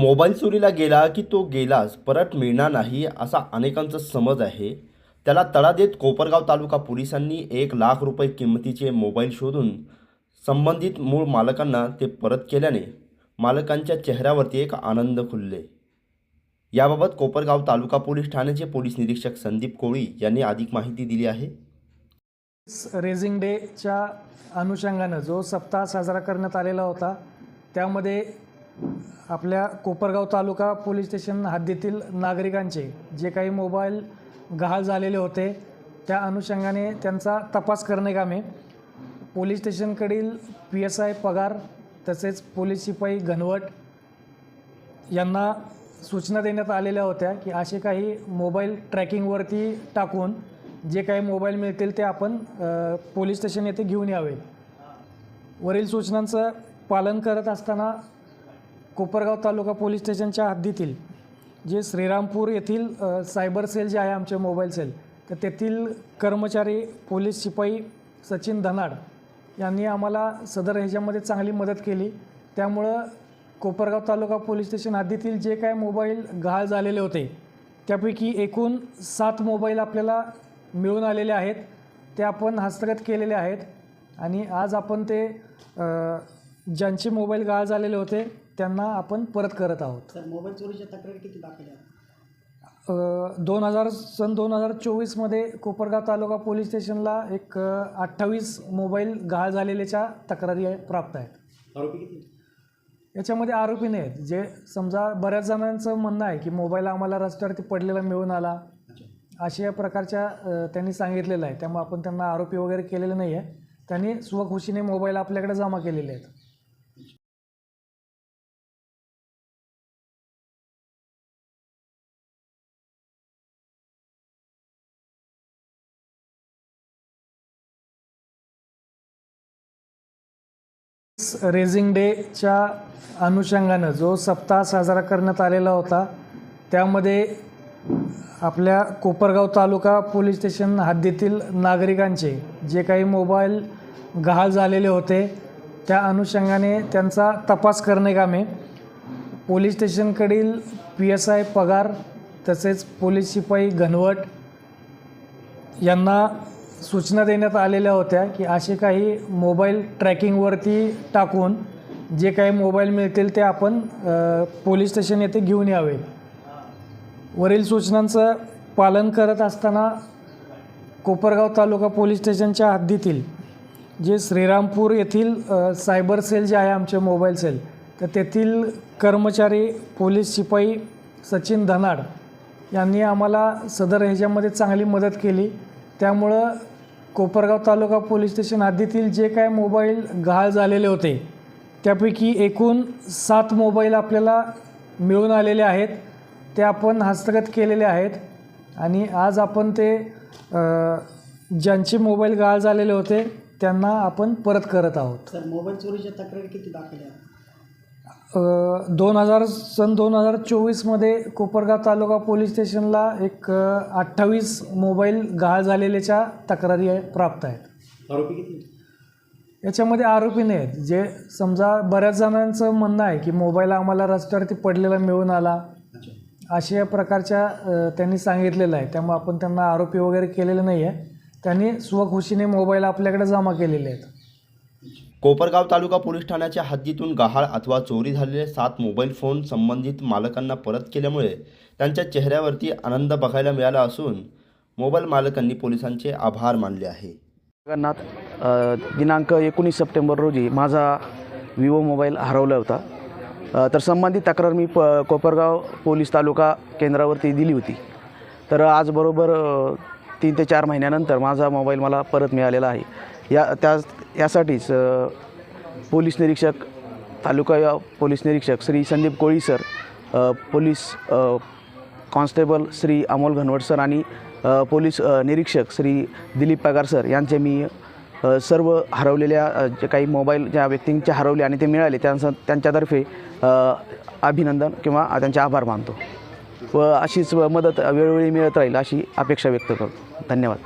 Mobile चोरीला गेला की तो गेलाच परत मिळणार नाही असा अनेकांचा समज आहे. त्याला तडा देत कोपरगाव तालुका पोलिसांनी एक लाख रुपये किंमतीचे मोबाईल शोधून संबंधित मूळ मालकांना ते परत केल्याने मालकांच्या चेहऱ्यावरती एक आनंद खुलले. याबाबत कोपरगाव तालुका पोलीस ठाण्याचे पोलीस निरीक्षक संदीप कोळी यांनी अधिक माहिती दिली आहे. रेझिंग डेच्या अनुषंगानं जो सप्ताह साजरा करण्यात आलेला होता त्यामध्ये आपल्या कोपरगाव तालुका पोलीस स्टेशन हद्दीतील नागरिकांचे जे काही मोबाईल गहाळ झालेले होते त्या अनुषंगाने त्यांचा तपास करणे कामे. पोलीस स्टेशनकडील पी एस आय पगार तसेच पोलीस शिपाई घनवट यांना सूचना देण्यात आलेल्या होत्या की असे काही मोबाईल ट्रॅकिंगवरती टाकून जे काही मोबाईल मिळतील ते आपण पोलीस स्टेशन येथे घेऊन यावे. वरील सूचनांचं पालन करत असताना कोपरगाव तालुका पोलीस स्टेशनच्या हद्दीतील जे श्रीरामपूर येथील सायबर सेल जे आहे आमचे मोबाईल सेल तर तेथील कर्मचारी पोलीस शिपाई सचिन धनाड यांनी आम्हाला सदर ह्याच्यामध्ये चांगली मदत केली. त्यामुळं कोपरगाव तालुका पोलीस स्टेशन हद्दीतील जे काय मोबाईल गहाळ झालेले होते त्यापैकी एकूण सात मोबाईल आपल्याला मिळून आलेले आहेत. ते आपण हस्तगत केलेले आहेत आणि आज आपण ते ज्यांचे मोबाईल गहाळ झालेले होते त्यांना आपण परत करत आहोत. सर मोबाईल चोरीच्या तक्रारी किती दाखल दोन हजार सन दोन हजार चोवीसमध्ये कोपरगाव तालुका पोलीस स्टेशनला एक अठ्ठावीस मोबाईल गहाळ झालेल्याच्या तक्रारी आहे- प्राप्त आहेत. आरोपी किती याच्यामध्ये आरोपी नाही आहेत. जे समजा बऱ्याच जणांचं म्हणणं आहे की मोबाईल आम्हाला रस्त्यावरती पडलेला मिळून आला. अच्छा. अशा प्रकारच्या अ, त्यांनी सांगितलेलं आहे. त्यामुळे आपण त्यांना आरोपी वगैरे केलेले नाही आहे त्यांनी स्वखुशीने मोबाईल आपल्याकडे जमा केलेले आहेत. रेझिंग डेच्या अनुषंगानं जो सप्ताह साजरा करण्यात आलेला होता त्यामध्ये आपल्या कोपरगाव तालुका पोलीस स्टेशन हद्दीतील नागरिकांचे जे काही मोबाईल गहाळ झालेले होते त्या अनुषंगाने त्यांचा तपास करणे कामे पोलीस स्टेशनकडील पी एस आय पगार तसेच पोलीस शिपाई घनवट यांना सूचना देण्यात आलेल्या होत्या की असे काही मोबाईल ट्रॅकिंगवरती टाकून जे काही मोबाईल मिळतील ते आपण पोलीस स्टेशन येथे घेऊन यावे. वरील सूचनांचं पालन करत असताना कोपरगाव तालुका पोलीस स्टेशनच्या हद्दीतील जे श्रीरामपूर येथील सायबर सेल जे आहे आमचे मोबाईल सेल तर तेथील कर्मचारी पोलीस शिपाई सचिन धनाड यांनी आम्हाला सदर ह्याच्यामध्ये चांगली मदत केली. त्यामुळं कोपरगाव तालुका पोलीस स्टेशन हद्दीतील जे काय मोबाईल गहाळ झालेले होते त्यापैकी एकूण सात मोबाईल आपल्याला मिळून आलेले आहेत. ते आपण हस्तगत केलेले आहेत आणि आज आपण ते ज्यांचे मोबाईल गहाळ झालेले होते त्यांना आपण परत करत आहोत. सर मोबाईल चोरीच्या तक्रारी किती दाखल दोन हजार सन दोन हजार चोवीसमध्ये कोपरगाव तालुका पोलीस स्टेशनला एक अठ्ठावीस मोबाईल गहाळ झालेल्याच्या तक्रारी आहे- प्राप्त आहेत. आरोपी किती याच्यामध्ये आरोपी नाही आहेत. जे समजा बऱ्याच जणांचं म्हणणं आहे की मोबाईल आम्हाला रस्त्यावरती पडलेला मिळून आला. अशा प्रकारच्या त्यांनी सांगितलेलं आहे. त्यामुळे आपण त्यांना आरोपी वगैरे केलेले नाही आहे त्यांनी स्वखुशीने मोबाईल आपल्याकडे जमा केलेले आहेत. कोपरगाव तालुका पोलीस ठाण्याच्या हद्दीतून गहाळ अथवा चोरी झालेले सात मोबाईल फोन संबंधित मालकांना परत केल्यामुळे त्यांच्या चेहऱ्यावरती आनंद बघायला मिळाला असून मोबाईल मालकांनी पोलिसांचे आभार मानले आहे. जगन्नाथ दिनांक एकोणीस सप्टेंबर रोजी माझा विवो मोबाईल हरवला होता. तर संबंधित तक्रार मी प कोपरगाव पोलीस तालुका केंद्रावरती दिली होती. तर आज बरोबर तीन ते चार महिन्यानंतर माझा मोबाईल मला परत मिळालेला आहे. या त्या यासाठीच पोलीस निरीक्षक तालुका पोलीस निरीक्षक Shri Sandeep Koli sir police constable Shri Amol Ghanwat sir आणि पोलीस निरीक्षक श्री दिलीप पगार सर यांचे मी सर्व हरवलेल्या जे काही मोबाईल ज्या व्यक्तींचे हरवले आणि ते मिळाले त्यांचं त्यांच्यातर्फे अभिनंदन किंवा त्यांचे आभार मानतो. व अशीच मदत वेळोवेळी मिळत राहील अशी अपेक्षा व्यक्त करतो. धन्यवाद.